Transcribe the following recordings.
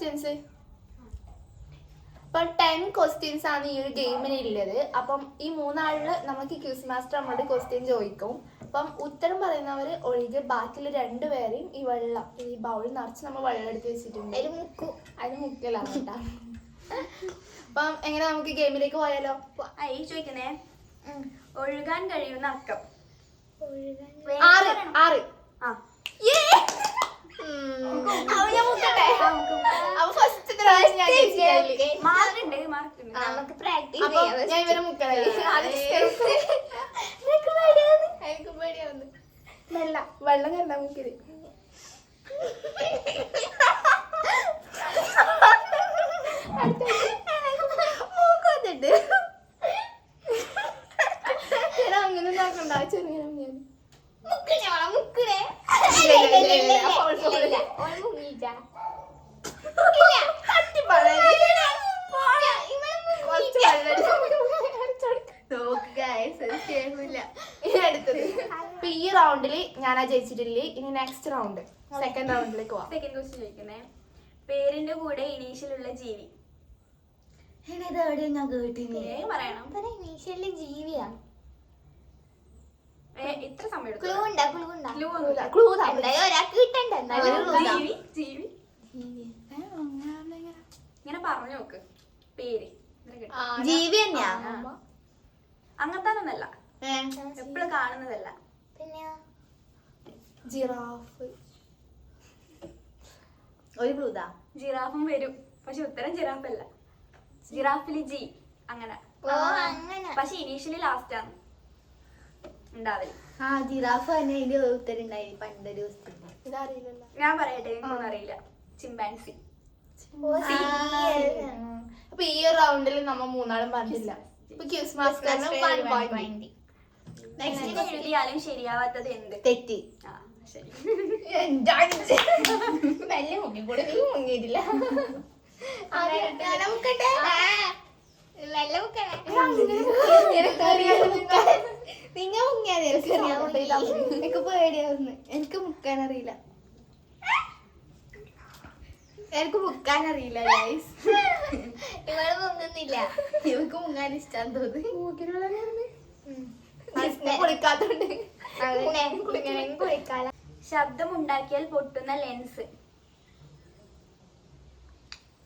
Questions ഇപ്പൊ ten questions ആണ് ഈ ഒരു ഗെയിമിന് ഉള്ളത് അപ്പം ഈ മൂന്നാളിൽ നമുക്ക് ക്യൂസ് മാസ്റ്റർ നമ്മളോട് ക്വസ്റ്റ്യൻ ചോദിക്കും. അപ്പം ഉത്തരം പറയുന്നവര് ഒഴികെ ബാക്കിയുള്ള രണ്ടുപേരെയും ഈ വെള്ളം ഈ ബൗൾ നിറച്ച് നമ്മൾ വെള്ളം എടുത്ത് വെച്ചിട്ടുണ്ട്. അതിൽ മുക്കു. അതിന് മുക്കലാണ് കേട്ടോ. അപ്പം എങ്ങനെ നമുക്ക് ഗെയിമിലേക്ക് പോയാലോ? ഈ ചോദിക്കുന്നേ. ഒഴുകാൻ കഴിയുന്ന അക്കം. ആറ് ആറ്. ആ അപ്പൊ ഞാൻ മുക്കട്ടെ അപ്പൊ ഫസ്റ്റ് ഞാൻ ജയിച്ചില്ലേ? മാർക്കുണ്ട് മാർക്കുണ്ട് നമുക്ക് പ്രാക്ടീസ് ഞാൻ ഇവരെ എനിക്ക് പേടിയാവുന്നു. വെള്ള വെള്ളം കണ്ടാ മുക്കൽ എടാ, അങ്ങനെ നോക്കണ്ട ചെറുങ്ങനെ മുങ്ങിയാ മതി. മുക്കണേ ഇല്ല, ഇല്ല, ഇല്ല, ഇല്ല, ഇല്ല. Fall, fall. മുങ്ങിച്ചാ കുറച്ച് വെള്ളം എടുത്ത് നോക്ക് ഗൈസ് കേൾക്കില്ല ഇനി അടുത്തത് ഇപ്പൊ ഈ റൗണ്ടിൽ ഞാനാ ജയിച്ചിട്ടില്ലേ? ഇനി നെക്സ്റ്റ് റൗണ്ട് സെക്കൻഡ് റൗണ്ടിലേക്ക് പോവാം. സെക്കൻഡ് ക്വസ്റ്റ്യൻ ചോദിക്കുന്നേ. പേരിന്റെ കൂടെ ഇനീഷ്യലുള്ള ജീവി. ഞാൻ കേട്ടിനി ഏ പറയണം. ഇനീഷ്യലിലെ ജീവിയാ. ഏ, ഇത്ര സമയം ക്ലൂ എടുക്കും ഉണ്ടാ? ക്ലൂ ഉണ്ടാ? ക്ലൂ ഒന്നുമില്ല. ക്ലൂ എന്തായാലും ഒരാൾക്ക് കിട്ടണ്ട? എന്നാലും ഒരു ജീവി ജീവി. ഇങ്ങനെ. പറഞ്ഞു നോക്ക്. പേര്. ജീവി തന്നെയാ? അങ്ങനത്തെ ഒന്നല്ല എപ്പോഴും കാണുന്നതല്ല. പിന്നെ ജിറാഫ്. ഒരു ക്ലൂ താ? ജിറാഫും വരും. പക്ഷെ ഉത്തരം ജിറാഫ് അല്ല ജിറാഫിൽ ജി. അങ്ങനെ. ഓ അങ്ങനെ. പക്ഷെ ഇനീഷ്യലി ലാസ്റ്റ് ആണ്. ഉണ്ടാവില്ല ആ ജിറാഫ് തന്നെ അതിന്റെ ഉത്തരം ഉണ്ടായി പണ്ടൊരു ഇതറിയില്ലല്ലോ. ഞാൻ പറയട്ടെ എനിക്കൊന്നും അറിയില്ല. ചിമ്പാൻസി. അപ്പൊ ഈ ഒരു റൗണ്ടിൽ നമ്മൾ മൂന്നാളും പറഞ്ഞില്ല ഇപ്പൊ ക്യൂസ് മാസ്റ്ററിന് നെക്സ്റ്റ് എഴുതിയാലും ശരിയാവാത്തത് എന്ത്? തെറ്റി. ആ ശരി. മെല്ലെ മുങ്ങിക്കൂടെ നീ മുങ്ങിയിട്ടില്ല. നിങ്ങ മുങ്ങിയാൽ എനിക്ക് പേടിയാവുന്നു എനിക്ക് മുക്കാൻ അറിയില്ല എനിക്ക് മുക്കാൻ അറിയില്ല ഗൈസ് ഇവൾ മുങ്ങുന്നില്ല. ഇവക്ക് മുങ്ങാൻ ഇഷ്ടം തോന്നി കുളിക്കാത്തോണ്ട്. കുളിക്കാല. ശബ്ദമുണ്ടാക്കിയാൽ പൊട്ടുന്ന ലെൻസ്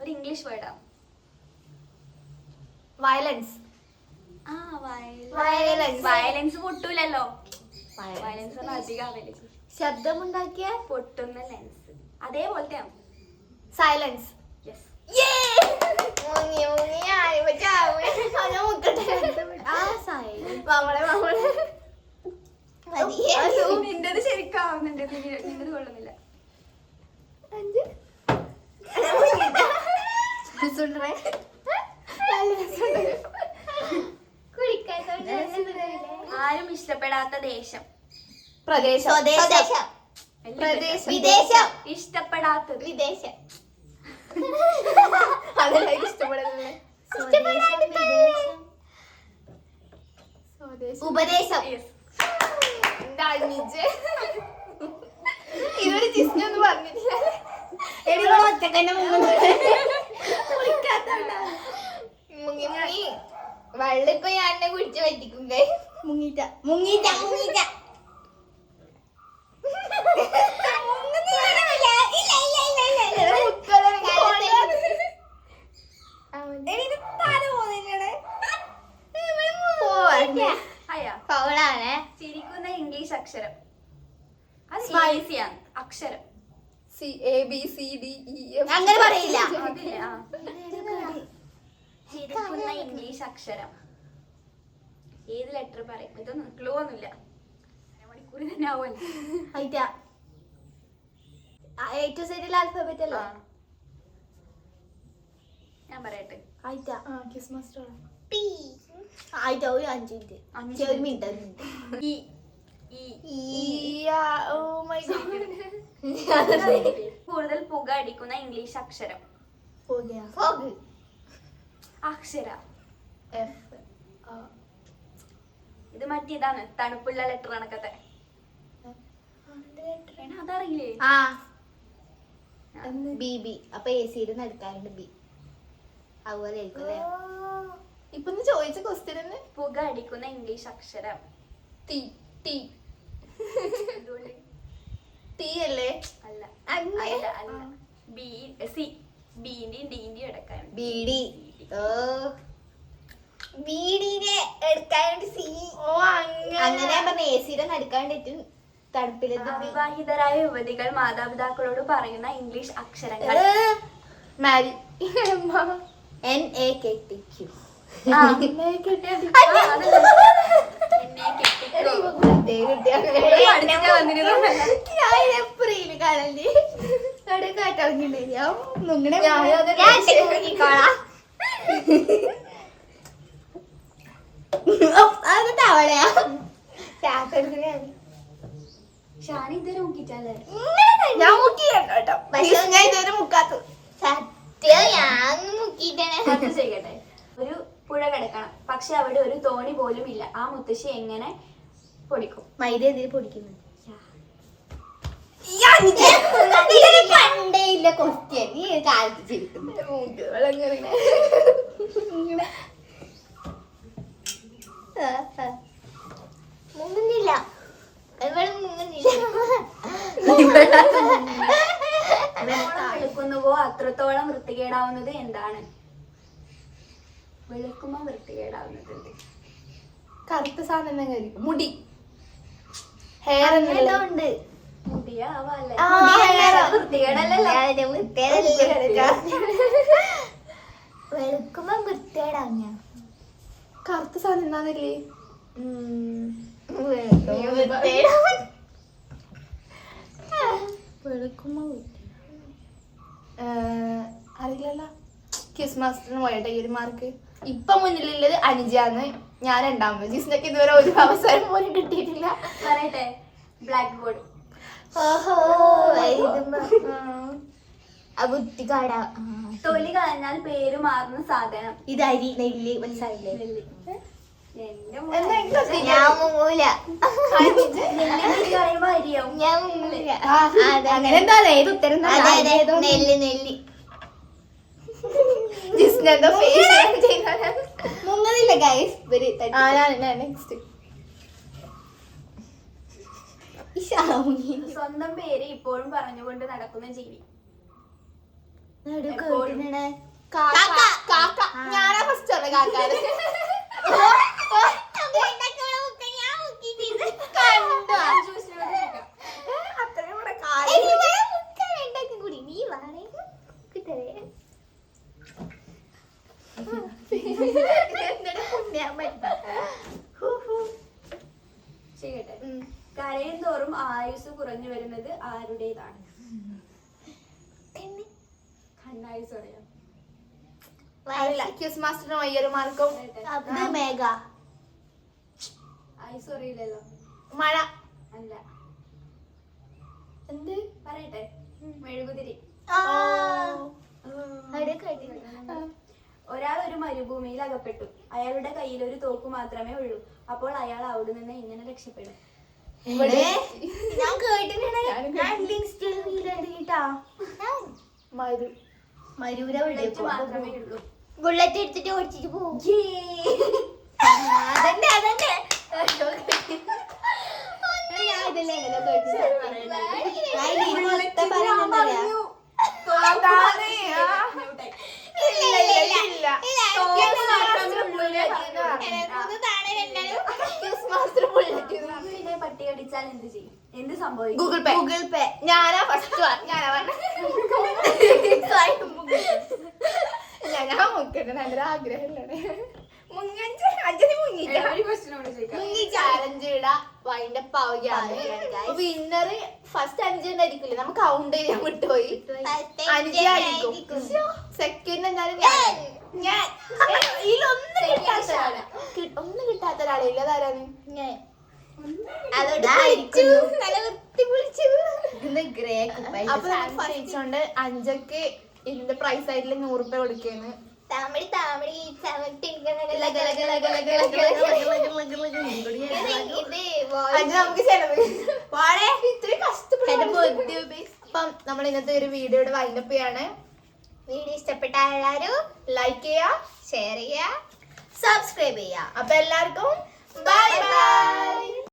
ഒരു ഇംഗ്ലീഷ് വേർഡാ വയലൻസ്. വയലൻസ് പൊട്ടൂലല്ലോ. വയലൻസ് അധികം ശബ്ദമുണ്ടാക്കിയ? പൊട്ടുന്ന ലെൻസ് അതേപോലത്തെ സൈലൻസ് നിന്റത് ശരിക്കാവുന്നുണ്ട് നിന്റെ- നിന്റത് കൊള്ളുന്നില്ല. അഞ്ച്. സുണ്ടറേ ഇഷ്ടപ്പെടാത്ത ദേശം പ്രദേശം. സ്വദേശം. പ്രദേശം. വിദേശം. ഇഷ്ടപ്പെടാത്തത്. വിദേശം. അതല്ല ഇഷ്ടപ്പെടുന്നത്. ഉപദേശം. ഇതൊരു ജിസ്ന ഒന്നും പറഞ്ഞിട്ടില്ല. ഒറ്റക്കന്നെ മുങ്ങി മുങ്ങി. വെള്ളം ഞാൻ എന്നെ കുടിച്ച് പറ്റിക്കും കൈ മുങ്ങിട്ട മുങ്ങിട്ട മുങ്ങിട്ട അയ്യാ ഫൗളാണ്. ചിരിക്കുന്ന ഇംഗ്ലീഷ് അക്ഷരം. അത് Smile. അക്ഷരം. C A B C D E F. അങ്ങനെ പറയില്ല. ചിരിക്കുന്ന ഇംഗ്ലീഷ് അക്ഷരം. ഏത് ലെറ്റർ പറയും? ഇതൊന്നും ക്ലൂ ഒന്നുമില്ല. അരമണിക്കൂർ തന്നെ ആവുമല്ലോ സൈഡിൽ ആൽഫബറ്റ് അല്ലേ? ഞാൻ പറയട്ടെ. കൂടുതൽ പുക അടിക്കുന്ന ഇംഗ്ലീഷ് അക്ഷരം. അക്ഷര. എഫ് ഇത് മറ്റേതാണ് തണുപ്പുള്ള ലെറ്റർ കണക്കത്തെ. അതറിയില്ലേ? ആ. B B. അപ്പൊ എ സി ഇരുന്ന് എടുക്കാറുണ്ട് ബി അതുപോലെ ആയിരിക്കും ഇപ്പൊ ചോദിച്ച ക്വസ്റ്റ്യൻ പുക അടിക്കുന്ന ഇംഗ്ലീഷ് അക്ഷരം. ടി തീ ടി അല്ലേ? അല്ല. അല്ലേ? അല്ല ബി സി ബീന്റെയും ഡീന്റെയും എടുക്കാൻ ഡി ഓ. ബീഡിനെ എടുക്കാൻ വേണ്ടി സി. ഓ അങ്ങനെ. അങ്ങനെ ഞാൻ പറഞ്ഞ എ സിയുടെ നടക്കാൻ വേണ്ടിട്ട് തണുപ്പിലത് അവിവാഹിതരായ യുവതികൾ മാതാപിതാക്കളോട് പറയുന്ന ഇംഗ്ലീഷ് അക്ഷരങ്ങൾ. മാരി. N A K T Q. ആ. ആ, അതല്ലേ. എന്നെ കെട്ടിക്കോ. പഠിച്ചാ വന്നിരുന്നു. അത് തവളയാ ചാക്കടുക്കനെയാണ് ഷാനി ഇതുവരെ ഞാൻ മുക്കി കേട്ടോ. പക്ഷേ ഞാൻ ഇതുവരെ മുക്കാത്തത്. സത്യം ഞാൻ ചെയ്യട്ടെ. ഒരു പുഴ കിടക്കണം. പക്ഷെ അവിടെ ഒരു തോണി പോലും ഇല്ല. ആ മുത്തശ്ശി എങ്ങനെ പൊടിക്കും? മൈദ എന്തിനു പൊടിക്കുന്നു? പണ്ടേ ഇല്ല ക്വസ്റ്റ്യൻ നീ കാലത്ത് മുക്കുകളെങ്ങനെ? മുങ്ങുന്നില്ല. ഇവിടെ മുങ്ങുന്നില്ല. എത്രത്തോളം വെളുക്കുന്നുവോ അത്രത്തോളം വൃത്തികേടാവുന്നത് എന്താണ്? വെളുക്കുമ്പോ വൃത്തികേടാവുന്നത്? കറുത്ത സാധനം കഴിക്കും മുടി. ഹെയർ ഉണ്ട് മുടിയാ വെളുക്കുമ്പോ ആ, കറുത്ത സാധനം എന്താന്നല്ലേ അറിയില്ലല്ല. ക്രിസ് മാസ്റ്ററിന് പോയട്ടെ ഈ ഒരു മാർക്ക്. ഇപ്പൊ മുന്നിലുള്ളത് അനിജാന്ന് ഞാൻ രണ്ടാമത്. ജിസിനൊക്കെ ഇതുവരെ ഒരു അവസരം പോലും കിട്ടിയിട്ടില്ല. പറയട്ടെ? ബ്ലാക്ക് ബോർഡ് ഓഹോ തൊലി കളഞ്ഞാൽ പേര് മാറുന്ന സാധനം. ഇത് അരി നെല്ല് മനസ്സിലായില്ലേ. ഞാൻ മുങ്ങൂല. ഞാൻ മുങ്ങൂല. അങ്ങനെ എന്താ ഏത് ഉത്തരം നെല്ല് നെല്ല്. മുങ്ങുന്നില്ല ഗൈസ് നെക്സ്റ്റ് സ്വന്തം പേര് ഇപ്പോഴും പറഞ്ഞുകൊണ്ട് നടക്കുന്ന ജീവി. ഞാനാ ഫസ്റ്റ് ആണ് കാക്കാര് കണ്ടോ? ഏ, അത്രയും കൂടെ കാര്യം ചെയ്യട്ടെ കരയും തോറും ആയുസ് കുറഞ്ഞു വരുന്നത് ആരുടേതാണ്? കണ്ണായുസ് പറയാം ക്യൂസ് മാസ്റ്ററിനും അയ്യൊരു മാർക്കും. മേഘ ഐസ് അറിയില്ലല്ലോ. മഴ. അല്ല. എന്ത്? പറയട്ടെ. മെഴുകുതിരി. ഒരാൾ ഒരു മരുഭൂമിയിൽ അകപ്പെട്ടു. അയാളുടെ കയ്യിൽ ഒരു തോക്ക് മാത്രമേ ഉള്ളൂ. അപ്പോൾ അയാൾ അവിടെ നിന്ന് എങ്ങനെ രക്ഷപ്പെടും? ഞാൻ കേട്ടിട്ടുണ്ട്. മരൂര ബുള്ളറ്റ് മാത്രമേ ഉള്ളൂ. ബുള്ളറ്റ് എടുത്തിട്ട് ഓടിച്ചിട്ട് പോകും അതന്നെ അതന്നെ ഞാൻ ഇതല്ലേ എങ്ങനെ കേട്ടിട്ടുണ്ട്. ഞാൻ ഇതിന് മൊത്തം പറയുന്നുണ്ടല്ലോ. അതാണ്, ആ. മ്യൂട്ടായി. ഇല്ല, ഇല്ല, ഇല്ല. തോക്ക് ക്യൂസ് മാത്രമേ മാസ്റ്റർ ഉള്ളൂ bullet എന്ന് എന്ന് പറഞ്ഞു. പറഞ്ഞു. മൂന്ന് താഴെ രണ്ടാളും. ക്യൂസ് മാസ്റ്റർ bullet എന്ന് പറഞ്ഞു. ഇതിനെ കടിച്ചാൽ എന്ത് ചെയ്യും? എന്ത് സംഭവിക്കും? ഗൂഗിൾ പേ ഗൂഗിൾ പേ ഞാനാ ഫസ്റ്റ് ഞാനാ ഞാനാ ഞാൻ മുക്കട്ടെ നല്ലൊരു ആഗ്രഹമില്ലേ ചാലഞ്ച് ഇടാ. വൈൻഡ് അപ്പ് ആവുകയാണ് വിന്നർ ഫസ്റ്റ് അഞ്ച് ഉണ്ടായിരിക്കില്ലേ നമുക്ക് കൗണ്ട് ചെയ്യാൻ വിട്ടുപോയി. അഞ്ചായിരിക്കും സെക്കൻഡ് എന്തായാലും ഞാൻ ഞാൻ. ഇതിലൊന്നും കിട്ടാത്ത ഒന്നും കിട്ടാത്ത ഒരാളില്ല അതാരാണ് അതോട് കൊണ്ട് അഞ്ചക്ക് ഇതിന്റെ പ്രൈസ് ആയിട്ടുള്ള നൂറ് രൂപ കൊടുക്കേന്ന് താമടി താമടി അപ്പം നമ്മൾ ഇന്നത്തെ ഒരു വീഡിയോയുടെ വൈൻഡപ്പ് ചെയ്യാണ് വീഡിയോ ഇഷ്ടപ്പെട്ട എല്ലാവരും ലൈക്ക് ചെയ്യുക ഷെയർ ചെയ്യുക സബ്സ്ക്രൈബ് ചെയ്യുക അപ്പൊ എല്ലാവർക്കും ബൈ ബൈ